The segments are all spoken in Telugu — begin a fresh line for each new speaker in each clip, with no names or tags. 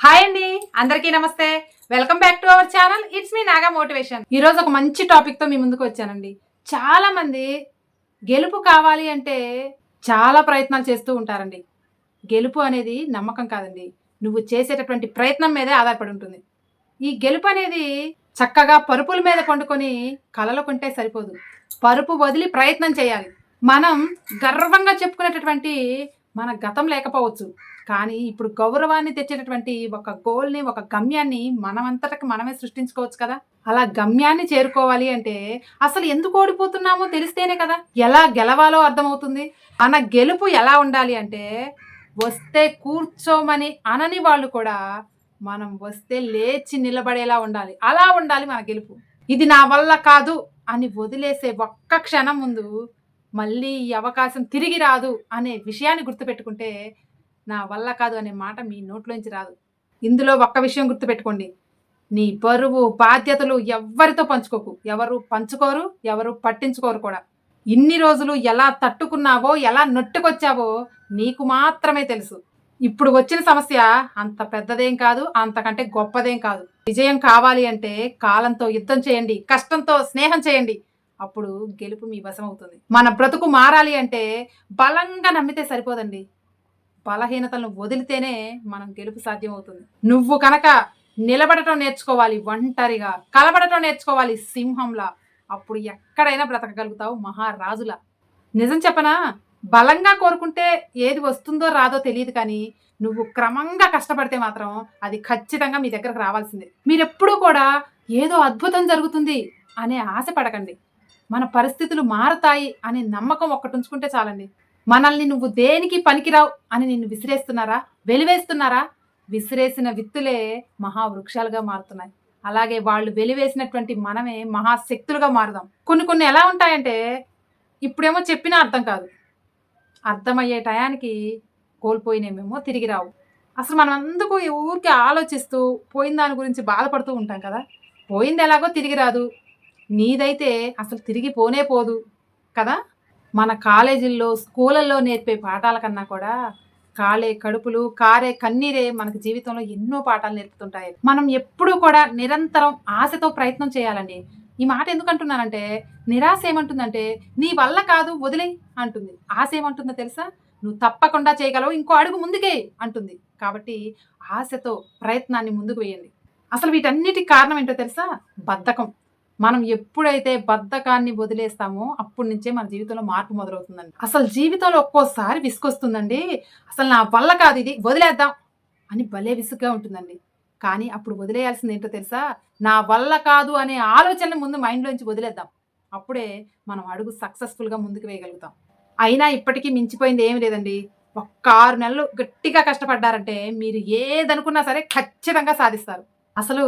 హాయ్ అండి అందరికీ నమస్తే. Welcome back to our channel. It's me Naga motivation. ఈరోజు ఒక మంచి టాపిక్తో మీ ముందుకు వచ్చానండి. చాలామంది గెలుపు కావాలి అంటే చాలా ప్రయత్నాలు చేస్తూ ఉంటారండి. గెలుపు అనేది నమ్మకం కాదండి. నువ్వు చేసేటటువంటి ప్రయత్నం మీదే ఆధారపడి ఉంటుంది. ఈ గెలుపు అనేది చక్కగా పరుపుల మీద పండుకొని కలలు కొంటే సరిపోదు. పరుపు వదిలి ప్రయత్నం చేయాలి. మనం గర్వంగా చెప్పుకునేటటువంటి మన గతం లేకపోవచ్చు. కానీ ఇప్పుడు గౌరవాన్ని తెచ్చేటటువంటి ఒక గోల్ని ఒక గమ్యాన్ని మనమంతటకి మనమే సృష్టించుకోవచ్చు కదా. అలా గమ్యాన్ని చేరుకోవాలి అంటే అసలు ఎందుకు ఓడిపోతున్నామో తెలిస్తేనే కదా. ఎలా గెలవాలో అర్థమవుతుంది. మన గెలుపు ఎలా ఉండాలి అంటే వస్తే కూర్చోమని అనని వాళ్ళు కూడా మనం వస్తే లేచి నిలబడేలా ఉండాలి. అలా ఉండాలి మన గెలుపు. ఇది నా వల్ల కాదు అని వదిలేసే ఒక్క క్షణం ముందు మళ్ళీ ఈ అవకాశం తిరిగి రాదు అనే విషయాన్ని గుర్తుపెట్టుకుంటే నా వల్ల కాదు అనే మాట మీ నోట్లోంచి రాదు. ఇందులో ఒక్క విషయం గుర్తుపెట్టుకోండి. నీ బరువు బాధ్యతలు ఎవ్వరితో పంచుకోకు. ఎవరు పంచుకోరు ఎవరు పట్టించుకోరు కూడా. ఇన్ని రోజులు ఎలా తట్టుకున్నావో ఎలా నొట్టుకొచ్చావో నీకు మాత్రమే తెలుసు. ఇప్పుడు వచ్చిన సమస్య అంత పెద్దదేం కాదు అంతకంటే గొప్పదేం కాదు. విజయం కావాలి అంటే కాలంతో యుద్ధం చేయండి కష్టంతో స్నేహం చేయండి. అప్పుడు గెలుపు మీ వశం అవుతుంది మన బ్రతుకు మారాలి అంటే బలంగా నమ్మితే సరిపోదండి. బలహీనతలను వదిలితేనే మనం గెలుపు సాధ్యం అవుతుంది నువ్వు కనుక నిలబడటం నేర్చుకోవాలి ఒంటరిగా కలబడటం నేర్చుకోవాలి సింహంలా అప్పుడు ఎక్కడైనా బ్రతకగలుగుతావు మహారాజులా. నిజం చెప్పనా? బలంగా కోరుకుంటే ఏది వస్తుందో రాదో తెలియదు కానీ నువ్వు క్రమంగా కష్టపడితే మాత్రం అది ఖచ్చితంగా మీ దగ్గరకు రావాల్సిందే. మీరెప్పుడూ కూడా ఏదో అద్భుతం జరుగుతుంది అనే ఆశ పడకండి మన పరిస్థితులు మారతాయి అనే నమ్మకం ఒక్కటి ఉంచుకుంటే చాలండి. మనల్ని నువ్వు దేనికి పనికిరావు అని నిన్ను విసిరేస్తున్నారా? వెలివేస్తున్నారా? విసిరేసిన విత్తులే మహావృక్షాలుగా మారుతున్నాయి. అలాగే వాళ్ళు వెలివేసినటువంటి మనమే మహాశక్తులుగా మారుదాం. కొన్ని కొన్ని ఎలా ఉంటాయంటే ఇప్పుడేమో చెప్పినా అర్థం కాదు. అర్థమయ్యే టయానికి కోల్పోయినేమేమో తిరిగి రావు. అసలు మనం అందుకు ఊరికి ఆలోచిస్తూ పోయిన దాని గురించి బాధపడుతూ ఉంటాం కదా? పోయింది ఎలాగో తిరిగి రాదు. నీదైతే అసలు తిరిగి పోనే పోదు కదా? మన కాలేజీల్లో స్కూళ్ళల్లో నేర్పే పాఠాల కన్నా కూడా కాలే కడుపులు కారే కన్నీరే మనకు జీవితంలో ఎన్నో పాఠాలు నేర్పుతుంటాయి. మనం ఎప్పుడూ కూడా నిరంతరం ఆశతో ప్రయత్నం చేయాలండి. ఈ మాట ఎందుకు అంటున్నానంటే నిరాశ ఏమంటుందంటే నీ వల్ల కాదు వదిలే అంటుంది. ఆశ ఏమంటుందో తెలుసా? నువ్వు తప్పకుండా చేయగలవు ఇంకో అడుగు ముందుకే అంటుంది. కాబట్టి ఆశతో ప్రయత్నాన్ని ముందుకు వేయండి. అసలు వీటన్నిటికి కారణం ఏంటో తెలుసా? బద్ధకం. మనం ఎప్పుడైతే బద్ధకాన్ని వదిలేస్తామో అప్పటి నుంచే మన జీవితంలో మార్పు మొదలవుతుందండి. అసలు జీవితంలో ఒక్కోసారి విసుకొస్తుందండి అసలు నా వల్ల కాదు ఇది వదిలేద్దాం అని భలే విసుగ్గా ఉంటుందండి. కానీ అప్పుడు వదిలేయాల్సింది ఏంటో తెలుసా? నా వల్ల కాదు అనే ఆలోచనని ముందు మైండ్లోంచి వదిలేద్దాం. అప్పుడే మనం అడుగు సక్సెస్ఫుల్గా ముందుకు వేయగలుగుతాం. అయినా ఇప్పటికీ మించిపోయింది ఏమి లేదండి. ఒక్క ఆరు నెలలు గట్టిగా కష్టపడ్డారంటే మీరు ఏదనుకున్నా సరే ఖచ్చితంగా సాధిస్తారు. అసలు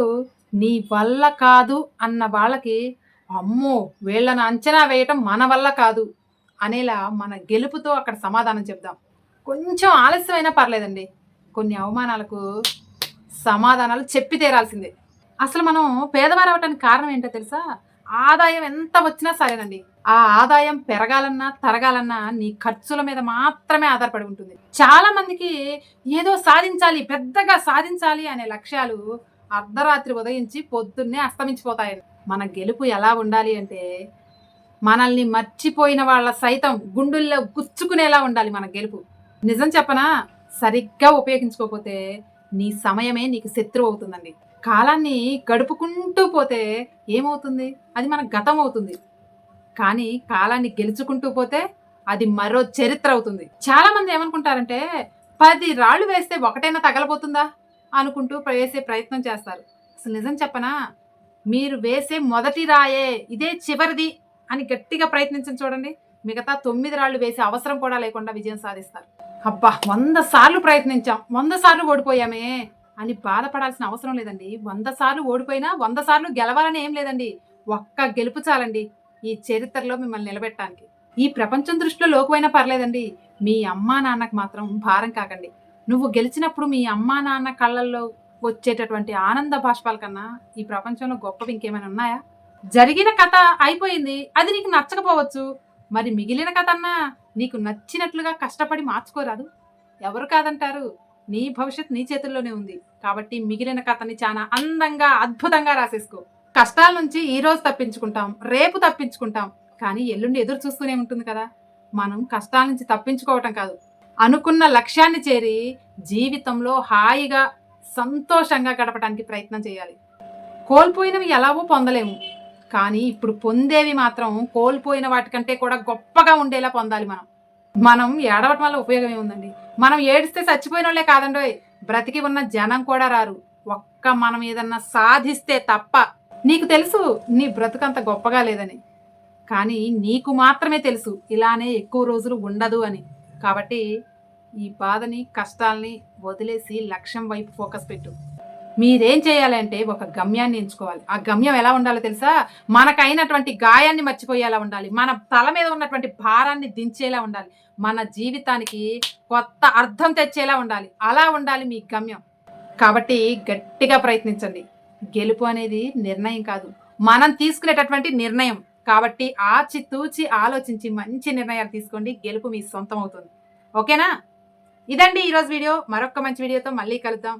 నీ వల్ల కాదు అన్న వాళ్ళకి అమ్మో వీళ్ళని అంచనా వేయటం మన వల్ల కాదు అనేలా మన గెలుపుతో అక్కడ సమాధానం చెప్దాం. కొంచెం ఆలస్యమైనా పర్లేదండి. కొన్ని అవమానాలకు సమాధానాలు చెప్పి తీరాల్సిందే. అసలు మనం పేదవారు అవటానికి కారణం ఏంటో తెలుసా? ఆదాయం ఎంత వచ్చినా సరేనండి. ఆ ఆదాయం పెరగాలన్నా తరగాలన్నా నీ ఖర్చుల మీద మాత్రమే ఆధారపడి ఉంటుంది. చాలా మందికి ఏదో సాధించాలి పెద్దగా సాధించాలి అనే లక్ష్యాలు అర్ధరాత్రి ఉదయించి పొద్దున్నే అస్తమించిపోతాయి మన గెలుపు ఎలా ఉండాలి అంటే మనల్ని మర్చిపోయిన వాళ్ళ సైతం గుండుల్లో గుచ్చుకునేలా ఉండాలి మన గెలుపు. నిజం చెప్పనా? సరిగ్గా ఉపయోగించుకోకపోతే నీ సమయమే నీకు శత్రువు అవుతుందండి. కాలాన్ని గడుపుకుంటూ పోతే ఏమవుతుంది? అది మన గతం అవుతుంది. కానీ కాలాన్ని గెలుచుకుంటూ పోతే అది మరో చరిత్ర అవుతుంది. చాలామంది ఏమనుకుంటారంటే పది రాళ్ళు వేస్తే ఒకటైనా తగలబోతుందా? అనుకుంటూ వేసే ప్రయత్నం చేస్తారు. అసలు నిజం చెప్పనా? మీరు వేసే మొదటి రాయే ఇదే చివరిది అని గట్టిగా ప్రయత్నించండి చూడండి. మిగతా తొమ్మిది రాళ్ళు వేసే అవసరం కూడా లేకుండా విజయం సాధిస్తారు. అబ్బా వంద సార్లు ప్రయత్నించాం వంద సార్లు ఓడిపోయామే అని బాధపడాల్సిన అవసరం లేదండి. వంద సార్లు ఓడిపోయినా వంద సార్లు గెలవాలని ఏం లేదండి. ఒక్క గెలుపు చాలండి ఈ చరిత్రలో మిమ్మల్ని నిలబెట్టడానికి. ఈ ప్రపంచం దృష్టిలో లోకువైనా పర్లేదండి. మీ అమ్మా నాన్నకు మాత్రం భారం కాకండి. నువ్వు గెలిచినప్పుడు మీ అమ్మా నాన్న కళ్ళల్లో వచ్చేటటువంటి ఆనంద బాష్పాల కన్నా ఈ ప్రపంచంలో గొప్పవి ఇంకేమైనా ఉన్నాయా? జరిగిన కథ అయిపోయింది. అది నీకు నచ్చకపోవచ్చు. మరి మిగిలిన కథ అన్నా నీకు నచ్చినట్లుగా కష్టపడి మార్చుకోరాదు. ఎవరు కాదంటారు? నీ భవిష్యత్ నీ చేతుల్లోనే ఉంది. కాబట్టి మిగిలిన కథని చాలా అందంగా అద్భుతంగా రాసేసుకో. కష్టాల నుంచి ఈ రోజు తప్పించుకుంటాం రేపు తప్పించుకుంటాం. కానీ ఎల్లుండి ఎదురు చూస్తూనే ఉంటుంది కదా. మనం కష్టాల నుంచి తప్పించుకోవటం కాదు. అనుకున్న లక్ష్యాన్ని చేరి జీవితంలో హాయిగా సంతోషంగా గడపడానికి ప్రయత్నం చేయాలి. కోల్పోయినవి ఎలాగో పొందలేము. కానీ ఇప్పుడు పొందేవి మాత్రం కోల్పోయిన వాటికంటే కూడా గొప్పగా ఉండేలా పొందాలి మనం. మనం ఏడవటం వల్ల ఉపయోగం ఏముందండి? మనం ఏడిస్తే చచ్చిపోయిన వాళ్ళే కాదండోయ్ బ్రతికి ఉన్న జనం కూడా రారు. ఒక్క మనం ఏదన్నా సాధిస్తే తప్ప. నీకు తెలుసు నీ బ్రతుకంత గొప్పగా లేదని. కానీ నీకు మాత్రమే తెలుసు ఇలానే ఎక్కువ రోజులు ఉండదు అని. కాబట్టి ఈ బాధని కష్టాల్ని వదిలేసి లక్ష్యం వైపు ఫోకస్ పెట్టు. మీరేం చేయాలంటే ఒక గమ్యాన్ని ఎంచుకోవాలి. ఆ గమ్యం ఎలా ఉండాలో తెలుసా? మనకైనటువంటి గాయాన్ని మర్చిపోయేలా ఉండాలి. మన తల మీద ఉన్నటువంటి భారాన్ని దించేలా ఉండాలి. మన జీవితానికి కొత్త అర్థం తెచ్చేలా ఉండాలి. అలా ఉండాలి మీ గమ్యం. కాబట్టి గట్టిగా ప్రయత్నించండి. గెలుపు అనేది నిర్ణయం కాదు. మనం తీసుకునేటటువంటి నిర్ణయం. కాబట్టి ఆచి తూచి ఆలోచించి మంచి నిర్ణయాలు తీసుకోండి. గెలుపు మీ సొంతం అవుతుంది ఓకేనా? ఇదండి ఈరోజు వీడియో. మరొక మంచి వీడియోతో మళ్ళీ కలుద్దాం.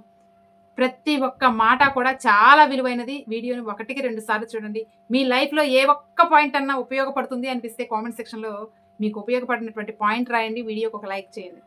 ప్రతి ఒక్క మాట కూడా చాలా విలువైనది. వీడియోని ఒకటికి రెండు సార్లు చూడండి. మీ లైఫ్లో ఏ ఒక్క పాయింట్ అన్నా ఉపయోగపడుతుంది అనిపిస్తే కామెంట్ సెక్షన్లో మీకు ఉపయోగపడినటువంటి పాయింట్ రాయండి. వీడియోకి ఒక లైక్ చేయండి.